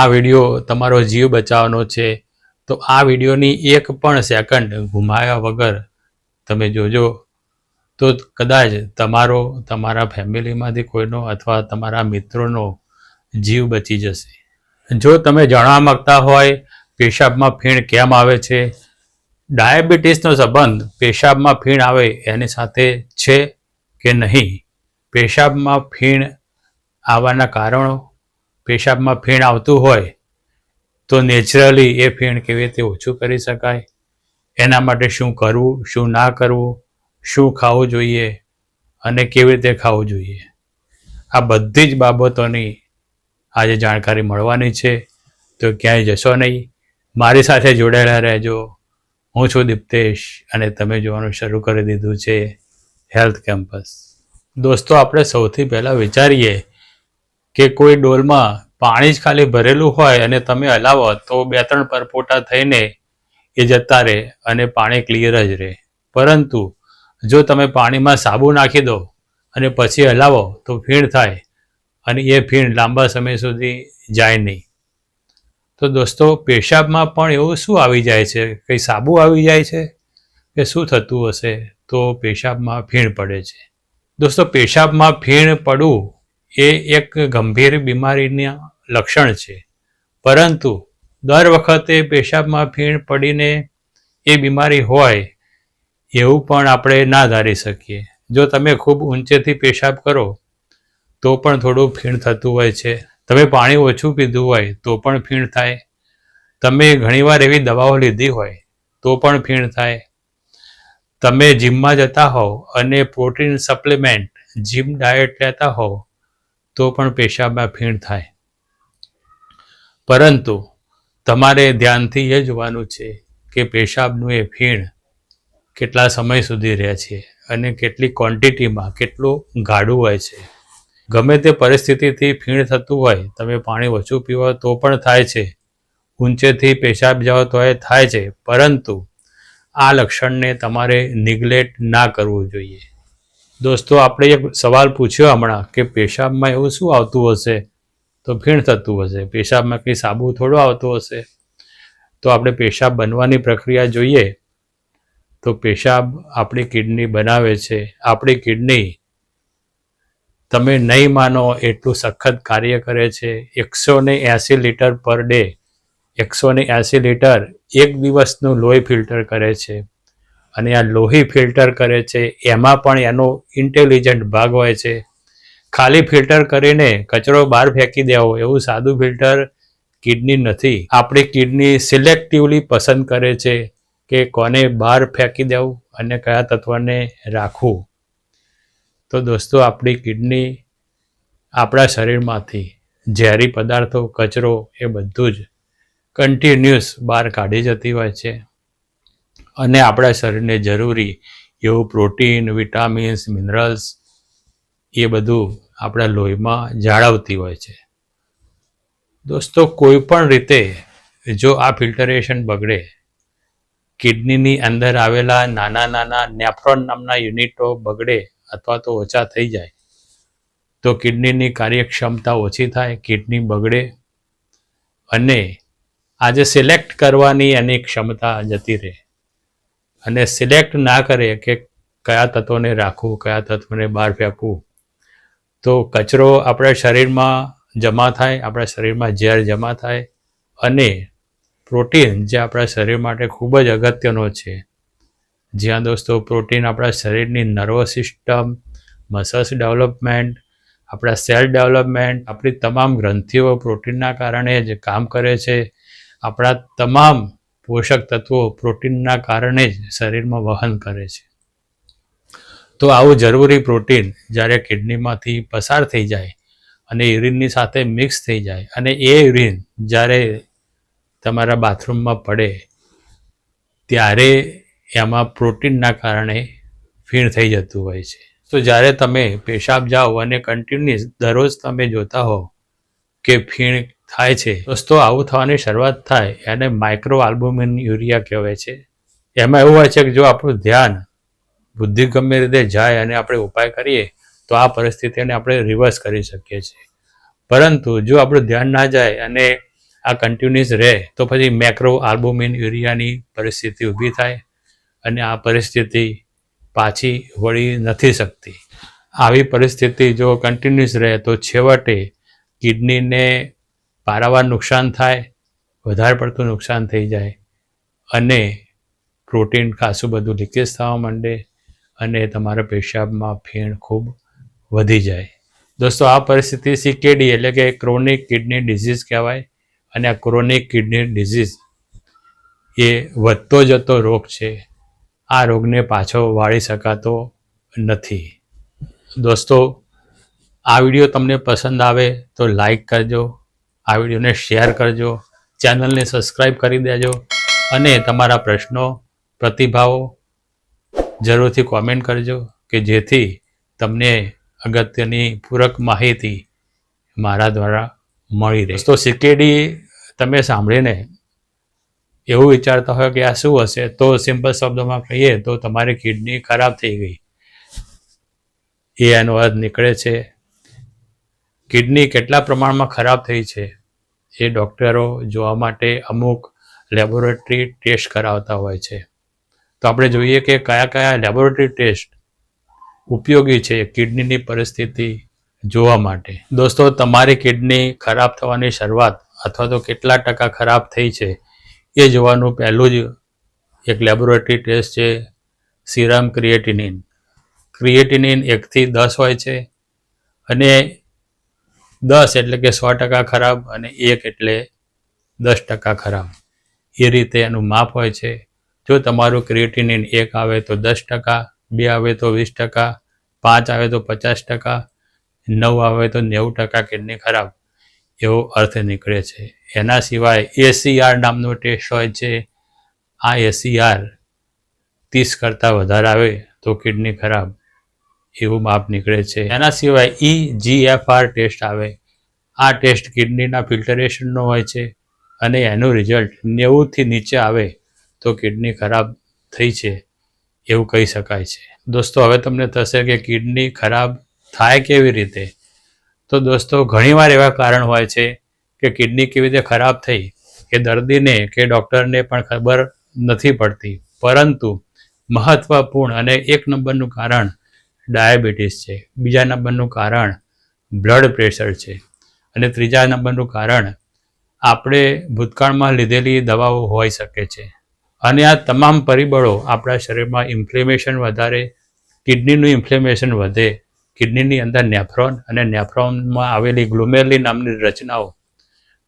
આ વીડિયો તમારો જીવ બચાવવાનો છે. તો આ વિડીયોની એક પણ સેકન્ડ ગુમાવ્યા વગર તમે જોજો. તો કદાચ તમારો, તમારા ફેમિલીમાંથી કોઈનો અથવા તમારા મિત્રોનો જીવ બચી જશે. જો તમે જાણવા માંગતા હોય, પેશાબમાં ફીણ કેમ આવે છે? ડાયાબિટીસનો સંબંધ પેશાબમાં ફીણ આવે એની સાથે છે કે નહીં? પેશાબમાં ફીણ આવવાના કારણો પેશાબમાં ફીણ આવતું હોય, તો નેચરલી એ ફીણ કેવી રીતે ઓછું કરી શકાય? એના માટે શું કરવું, શું ના કરવું, શું ખાવું જોઈએ અને કેવી રીતે ખાવું જોઈએ? આ બધી જ બાબતોની આજે જાણકારી મળવાની છે, તો ક્યાંય જશો નહીં. મારી સાથે જોડાયેલા રહેજો. હું છું દીપ્તેશ અને તમે જોવાનું શરૂ કરી દીધું છે હેલ્થ કેમ્પસ. દોસ્તો, આપણે સૌથી પહેલાં વિચારીએ કે કોઈ ડોલમાં પાણી જ ખાલી ભરેલું હોય અને તમે હલાવો, તો બે ત્રણ પરપોટા થઈને એ જતા રહે અને પાણી ક્લિયર જ રહે. પરંતુ જો તમે પાણીમાં સાબુ નાખી દો અને પછી હલાવો, તો ફીણ થાય અને એ ફીણ લાંબા સમય સુધી જાય નહીં. તો દોસ્તો, પેશાબમાં પણ એવું શું આવી જાય છે? કંઈ સાબુ આવી જાય છે? કે શું થતું હશે? તો પેશાબમાં ફીણ પડે છે. દોસ્તો, પેશાબમાં ફીણ પડવું એ એક ગંભીર બીમારીના લક્ષણ છે. પરંતુ દર વખતે પેશાબમાં ફીણ પડીને એ બીમારી હોય એવું પણ આપણે ના ધારી શકીએ. જો તમે ખૂબ ઊંચેથી પેશાબ કરો, તો પણ થોડું ફીણ થતું હોય છે. તમે પાણી ઓછું પીધું હોય, તો પણ ફીણ થાય. તમે ઘણીવાર એવી દવાઓ લીધી હોય, તો પણ ફીણ થાય. તમે જીમમાં જતા હોવ અને પ્રોટીન સપ્લિમેન્ટ, જીમ ડાયટ લેતા હોવ તો પણ પેશાબમાં ફીણ થાય. પરંતુ તમારે ધ્યાનથી એ જોવાનું છે કે પેશાબનું એ ફીણ કેટલા સમય સુધી રહે છે અને કેટલી ક્વોન્ટિટીમાં કેટલું ગાઢું હોય છે. ગમે તે પરિસ્થિતિથી ફીણ થતું હોય, તમે પાણી ઓછું પીવો તો પણ થાય છે. ઊંચેથી પેશાબ જાઓ તો એ થાય છે. પરંતુ આ લક્ષણને તમારે નિગ્લેક્ટ ના કરવું જોઈએ. દોસ્તો, આપણે એક સવાલ પૂછ્યો હમણાં કે પેશાબમાં એવું શું આવતું હશે? તો ભીણ થતું હશે. પેશાબમાં કંઈ સાબુ થોડો આવતો હશે? તો આપણે પેશાબ બનવાની પ્રક્રિયા જોઈએ. તો પેશાબ આપણી કિડની બનાવે છે. આપણી કિડની તમે નહીં માનો એટલું સખત કાર્ય કરે છે. એકસો ને એંસી લીટર પર ડે. એકસો ને એંસી લીટર એક દિવસનું લોહી ફિલ્ટર કરે છે. અને આ લોહી ફિલ્ટર કરે છે, એમાં પણ એનો ઇન્ટેલિજન્ટ ભાગ હોય છે. ખાલી ફિલ્ટર કરીને કચરો બહાર ફેંકી દેવો, એવું સાદું ફિલ્ટર કિડની નથી. આપણી કિડની સિલેક્ટિવલી પસંદ કરે છે કે કોને બહાર ફેંકી દેવું અને કયા તત્વને રાખવું. તો દોસ્તો, આપણી કિડની આપણા શરીરમાંથી ઝેરી પદાર્થો, કચરો એ બધું જ કન્ટિન્યુઅસ બહાર કાઢી જતી હોય છે. અને આપણા શરીરને જરૂરી એવું પ્રોટીન, વિટામિન્સ, મિનરલ્સ, એ બધું આપણા લોહીમાં જાળવતી હોય છે. દોસ્તો કોઈ પણ રીતે જો આ ફિલ્ટરેશન બગડે, કિડનીની અંદર આવેલા નાના નાના નેફ્રોન નામના યુનિટો બગડે અથવા તો ઓછા થઈ જાય, તો કિડનીની કાર્યક્ષમતા ઓછી થાય, કિડની બગડે અને આજે સિલેક્ટ કરવાની એની ક્ષમતા જતી રહે. અને સિલેક્ટ ના કરે કે કયા તત્વોને રાખવું, કયા તત્વને બહાર ફેંકવું. તો કચરો આપણા શરીરમાં જમા થાય, આપણા શરીરમાં ઝેર જમા થાય અને પ્રોટીન જે આપણા શરીર માટે ખૂબ જ અગત્યનો છે. જ્યાં દોસ્તો, પ્રોટીન આપણા શરીરની નર્વસ સિસ્ટમ મસલ્સ ડેવલપમેન્ટ આપણા સેલ ડેવલપમેન્ટ આપણી તમામ ગ્રંથિઓ પ્રોટીનના કારણે જ કામ કરે છે. આપણા તમામ પોષક તત્વો પ્રોટીનના કારણે જ શરીરમાં વહન કરે છે. તો આવું જરૂરી પ્રોટીન જ્યારે કિડનીમાંથી પસાર થઈ જાય અને યુરિનની સાથે મિક્સ થઈ જાય અને એ યુરિન જ્યારે તમારા બાથરૂમમાં પડે ત્યારે એમાં પ્રોટીનના કારણે ફીણ થઈ જતું હોય છે. તો જ્યારે તમે પેશાબ જાઓ અને કન્ટિન્યુઅસ દરરોજ તમે જોતા હો કે ફીણ થાય છે. દોસ્તો, આવું થવાની શરૂઆત થાય એને માઇક્રો આલ્બુમિન યુરિયા કહેવાય છે. એમાં એવું હોય છે કે જો આપણું ધ્યાન બુદ્ધિ ગમે રીતે જાય અને આપણે ઉપાય કરીએ, તો આ પરિસ્થિતિને આપણે રિવર્સ કરી શકીએ છીએ. પરંતુ જો આપણું ધ્યાન ના જાય અને આ કન્ટિન્યુઅસ રહે, તો પછી મેક્રો આલ્બુમિન યુરિયાની પરિસ્થિતિ ઊભી થાય અને આ પરિસ્થિતિ પાછી વળી નથી શકતી. આવી પરિસ્થિતિ જો કન્ટિન્યુઅસ રહે, તો છેવટે કિડનીને પારાવાર નુકસાન થાય, વધારે પડતું નુકસાન થઈ જાય અને પ્રોટીન, ખાસું બધું લીકેજ થવા માંડે અને તમારા પેશાબમાં ફેણ ખૂબ વધી જાય. દોસ્તો, આ પરિસ્થિતિ સીકેડી એટલે કે ક્રોનિક કિડની ડિઝીઝ કહેવાય અને આ ક્રોનિક કિડની ડિઝીઝ એ વધતો જતો રોગ છે. આ રોગને પાછો વાળી શકાતો નથી. દોસ્તો, આ વીડિયો તમને પસંદ આવે તો લાઈક કરજો આ વિડીયોને શેર કરજો, ચેનલને સબસ્ક્રાઈબ કરી દેજો અને તમારા પ્રશ્નો, પ્રતિભાવો જરૂરથી કોમેન્ટ કરજો કે જેથી તમને અગત્યની પૂરક માહિતી મારા દ્વારા મળી રહે. તો સીકેડી તમે સાંભળીને એવું વિચારતા હોય કે આ શું હશે, તો સિમ્પલ શબ્દોમાં કહીએ તો તમારી કિડની ખરાબ થઈ ગઈ. એ એનો અર્થ નીકળે છે. કિડની કેટલા પ્રમાણમાં ખરાબ થઈ છે? એ ડૉક્ટરો જોવા માટે અમુક લેબોરેટરી ટેસ્ટ કરાવતા હોય છે. તો આપણે જોઈએ કે કયા કયા લેબોરેટરી ટેસ્ટ ઉપયોગી છે કિડનીની પરિસ્થિતિ જોવા માટે. દોસ્તો, તમારી કિડની ખરાબ થવાની શરૂઆત અથવા તો કેટલા ટકા ખરાબ થઈ છે એ જોવાનું પહેલું જ એક લેબોરેટરી ટેસ્ટ છે સિરમ ક્રિએટિનિન. ક્રિએટિનિન એકથી દસ હોય છે અને દસ એટલે કે સો ટકા ખરાબ અને એક એટલે દસ ટકા ખરાબ. એ રીતે એનું માપ હોય છે. જો તમારું ક્રિએટિનિન એક આવે તો દસ ટકા, બે આવે તો વીસ ટકા, પાંચ આવે તો પચાસ ટકા, નવ આવે તો નેવું ટકા કિડની ખરાબ. એવો અર્થ નીકળે છે. એના સિવાય એસીઆર નામનો ટેસ્ટ હોય છે. આ એસીઆર ત્રીસ કરતાં વધારે આવે તો કિડની ખરાબ. એવું માપ નીકળે છે. એના સિવાય ઈ જીએફઆર ટેસ્ટ આવે. આ ટેસ્ટ કિડનીના ફિલ્ટરેશનનો હોય છે અને એનું રિઝલ્ટ નેવુંથી નીચે આવે તો કિડની ખરાબ થઈ છે એવું કહી શકાય છે. દોસ્તો, હવે તમને થશે કે કિડની ખરાબ થાય કેવી રીતે? તો દોસ્તો, ઘણીવાર એવા કારણ હોય છે કે કિડની કેવી રીતે ખરાબ થઈ, કે દર્દીને, કે ડૉક્ટરને પણ ખબર નથી પડતી. પરંતુ મહત્ત્વપૂર્ણ અને એક નંબરનું કારણ ડાયાબિટીસ છે. બીજા નંબરનું કારણ બ્લડ પ્રેશર છે. અને ત્રીજા નંબરનું કારણ આપણે ભૂતકાળમાં લીધેલી દવાઓ હોઈ શકે છે. અને આ તમામ પરિબળો આપણા શરીરમાં ઇન્ફ્લેમેશન વધારે, કિડનીનું ઇન્ફ્લેમેશન વધે, કિડનીની અંદર નેફ્રોન અને નેફ્રોનમાં આવેલી ગ્લુમેરલી નામની રચનાઓ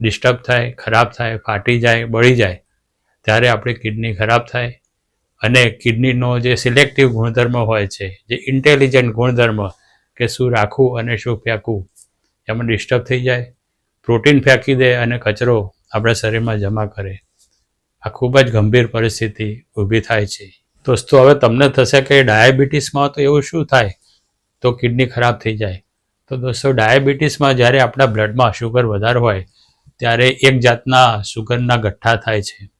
ડિસ્ટર્બ થાય, ખરાબ થાય, ફાટી જાય, બળી જાય, ત્યારે આપણી કિડની ખરાબ થાય અને કિડનીનો જે સિલેક્ટિવ ગુણધર્મ હોય છે, જે ઇન્ટેલિજન્ટ ગુણધર્મ કે શું રાખવું અને શું ફેંકવું, એમાં ડિસ્ટર્બ થઈ જાય, પ્રોટીન ફેંકી દે અને કચરો આપણા શરીરમાં જમા કરે. આ ખૂબ જ ગંભીર પરિસ્થિતિ ઊભી થાય છે. દોસ્તો, હવે તમને થશે કે ડાયાબિટીસમાં તો એવું શું થાય? તો કિડની ખરાબ થઈ જાય. તો દોસ્તો, ડાયાબિટીસમાં જ્યારે આપણા બ્લડમાં શુગર વધારે હોય, ત્યારે એક જાતના શુગરના ગઠ્ઠા થાય છે.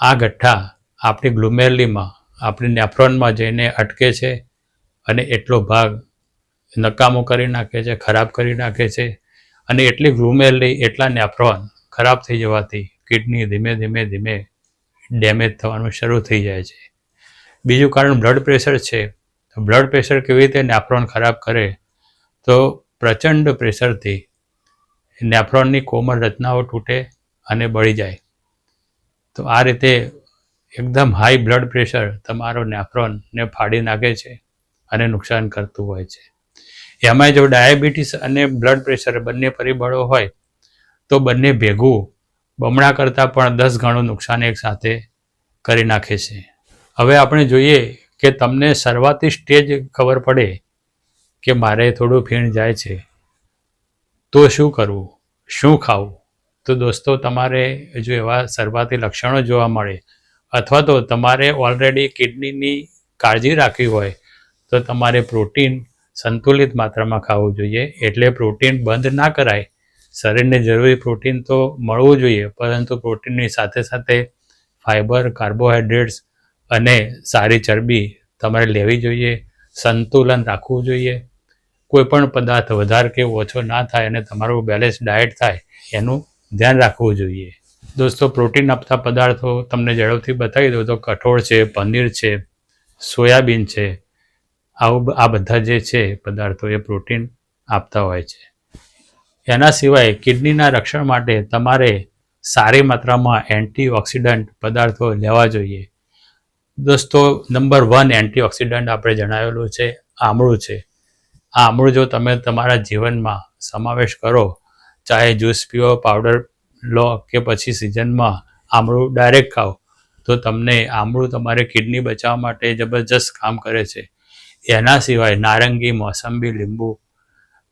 આ ગઠ્ઠા આપણી ગ્લુમેરલીમાં, આપણી નેફ્રોનમાં જઈને અટકે છે અને એટલો ભાગ નકામો કરી નાખે છે, ખરાબ કરી નાખે છે અને એટલી ગ્લુમેરલી, એટલા નેફ્રોન ખરાબ થઈ જવાથી કિડની ધીમે ધીમે ધીમે ડેમેજ થવાનું શરૂ થઈ જાય છે. બીજું કારણ બ્લડ પ્રેશર છે. તો બ્લડ પ્રેશર કેવી રીતે નેફ્રોન ખરાબ કરે? તો પ્રચંડ પ્રેશરથી નેફ્રોનની કોમળ રચનાઓ તૂટે અને બળી જાય. તો આ રીતે એકદમ હાઈ બ્લડ પ્રેશર તમારો નેફ્રોનને ફાડી નાખે છે અને નુકસાન કરતું હોય છે. એમાં જો ડાયાબિટીસ અને બ્લડ પ્રેશર બંને પરિબળો હોય, તો બંને ભેગું બમણા કરતાં પણ દસ ગણું નુકસાન એક સાથે કરી નાખે છે. હવે આપણે જોઈએ કે તમને શરૂઆતી સ્ટેજ ખબર પડે કે મારે થોડું ફીણ જાય છે. તો શું કરવું? શું ખાવું? તો દોસ્તો, તમારે જો એવા શરૂઆતી લક્ષણો જોવા મળે અથવા તો તમારે ઓલરેડી કિડનીની કાળજી રાખવી હોય, તો તમારે પ્રોટીન સંતુલિત માત્રામાં ખાવું જોઈએ. એટલે પ્રોટીન બંધ ના કરાય. શરીરને જરૂરી પ્રોટીન તો મળવું જોઈએ, પરંતુ પ્રોટીનની સાથે સાથે ફાઇબર કાર્બોહાઈડ્રેટ્સ અને સારી ચરબી તમારે લેવી જોઈએ. સંતુલન રાખવું જોઈએ. કોઈપણ પદાર્થ વધારે કે ઓછો ના થાય અને તમારું બેલેન્સ ડાયટ થાય, એનું ધ્યાન રાખવું જોઈએ. દોસ્તો, પ્રોટીન આપતા પદાર્થો તમને ઝડપથી બતાવી દઉં તો કઠોળ છે, પનીર છે, સોયાબીન છે, આવું આ બધા જે છે પદાર્થો એ પ્રોટીન આપતા હોય છે. એના સિવાય કિડનીના રક્ષણ માટે તમારે સારી માત્રામાં એન્ટીઓક્સિડન્ટ પદાર્થો લેવા જોઈએ. દોસ્તો, નંબર વન એન્ટીઓક્સિડન્ટ આપણે જણાવેલું છે, આમળું છે. આ આમળું જો તમે તમારા જીવનમાં સમાવેશ કરો, ચાહે જ્યુસ પીઓ, પાવડર લો કે પછી સિઝનમાં આમળું ડાયરેક્ટ ખાઓ, તો તમને આમળું તમારે કિડની બચાવવા માટે જબરજસ્ત કામ કરે છે. એના સિવાય નારંગી, મોસંબી, લીંબુ,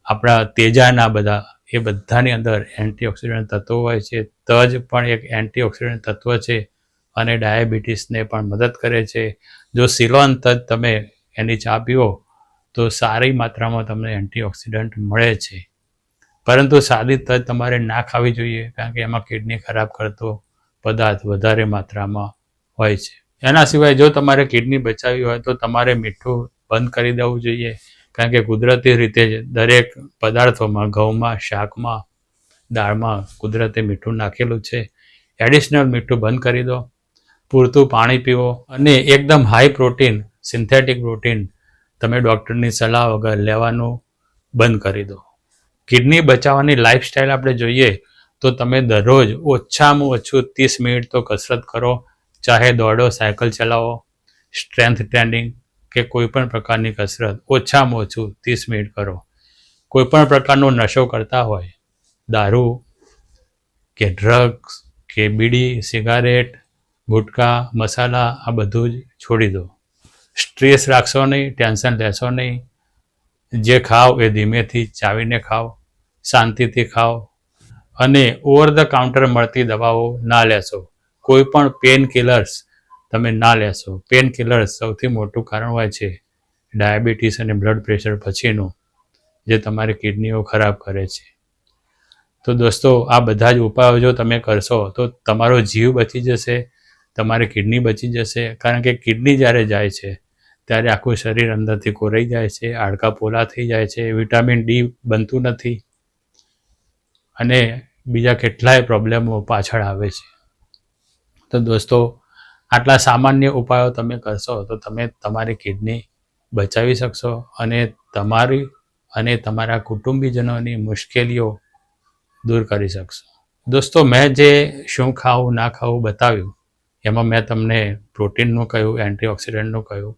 આપણા તેજાના બધા, એ બધાની અંદર એન્ટીઓક્સિડન્ટ તત્વો હોય છે. તજ પણ એક એન્ટીઓક્સિડન્ટ તત્વ છે અને ડાયાબિટીસને પણ મદદ કરે છે. જો સિલોન તજ તમે એની ચા પીવો, તો સારી માત્રામાં તમને એન્ટીઓક્સિડન્ટ મળે છે. પરંતુ સાદી તજ તમારે ના ખાવી જોઈએ, કારણ કે એમાં કિડની ખરાબ કરતો પદાર્થ વધારે માત્રામાં હોય છે. એના સિવાય જો તમારે કિડની બચાવવી હોય તો તમારે મીઠું બંધ કરી દેવું જોઈએ, કારણ કે કુદરતી રીતે દરેક પદાર્થોમાં, ઘઉંમાં, શાકમાં, દાળમાં કુદરતે મીઠું નાખેલું છે. એડિશનલ મીઠું બંધ કરી દો, પૂરતું પાણી પીવો અને એકદમ હાઈ પ્રોટીન સિન્થેટિક પ્રોટીન તમે ડૉક્ટરની સલાહ વગર લેવાનું બંધ કરી દો. કિડની બચાવવાની લાઈફસ્ટાઈલ આપણે જોઈએ તો તમે દરરોજ ઓછામાં ઓછું ત્રીસ મિનિટ તો કસરત કરો, ચાહે દોડો, સાયકલ ચલાવો સ્ટ્રેન્થ ટ્રેનિંગ કે કોઈ પણ પ્રકારની કસરત, ઓછામાં ઓછું ત્રીસ મિનિટ કરો. કોઈ પણ પ્રકારનો નશો કરતા હોય, દારૂ કે ડ્રગ્સ કે બીડી સિગારેટ ગુટકા, મસાલા, આ બધું જ છોડી દો. સ્ટ્રેસ રાખશો નહીં ટેન્શન લેશો નહીં. જે ખાઓ એ ધીમેથી ચાવીને ખાઓ શાંતિથી ખાઓ અને ઓવર ધ કાઉન્ટર મળતી દવાઓ ના લેશો. કોઈ પણ પેન કિલર્સ તમે ના લેશો. પેન કિલર્સ સૌથી મોટું કારણ હોય છે ડાયાબિટીસ અને બ્લડ પ્રેશર પછીનું, જે તમારી કિડનીઓ ખરાબ કરે છે. તો દોસ્તો, આ બધા જ ઉપાયો જો તમે કરશો, તો તમારો જીવ બચી જશે, તમારી કિડની બચી જશે. કારણ કે કિડની જ્યારે જાય છે, ત્યારે આખું શરીર અંદરથી કોરાઈ જાય છે, હાડકાં પોલા થઈ જાય છે, વિટામિન ડી બનતું નથી. અને બીજા કેટલાય પ્રોબ્લેમો પાછળ આવે છે. તો દોસ્તો, આટલા સામાન્ય ઉપાયો તમે કરશો તો તમે તમારી કિડની બચાવી શકશો અને તમારી અને તમારા કુટુંબીજનોની મુશ્કેલીઓ દૂર કરી શકશો. દોસ્તો, મેં જે શું ખાવું, ના ખાવું બતાવ્યું, એમાં મેં તમને પ્રોટીનનું કહ્યું, એન્ટીઓક્સિડન્ટનું કહ્યું.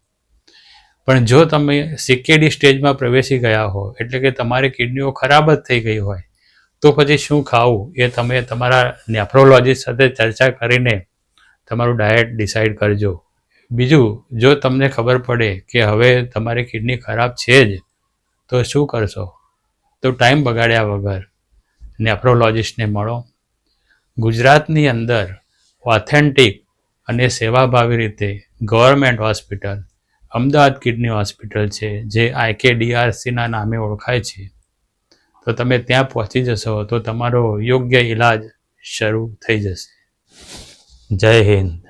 પણ જો તમે સીકેડી સ્ટેજમાં પ્રવેશી ગયા હો, એટલે કે તમારી કિડનીઓ ખરાબ જ થઈ ગઈ હોય તો પછી શું ખાવું એ તમે તમારા નેફ્રોલોજીસ્ટ સાથે ચર્ચા કરીને તમારું ડાયટ ડિસાઇડ કરજો. બીજું, જો તમને ખબર પડે કે હવે તમારી કિડની ખરાબ છે જ, તો શું કરશો? તો ટાઈમ બગાડ્યા વગર નેફ્રોલોજીસ્ટને મળો. ગુજરાતની અંદર ઓથેન્ટિક અને સેવાભાવી રીતે government hospital Ahmedabad kidney hospital છે, જે આઈકેડીઆરસીના નામે ઓળખાય છે. તો તમે ત્યાં પહોંચી જશો તો તમારો યોગ્ય ઈલાજ શરૂ થઈ જશે. જય હિન્દ.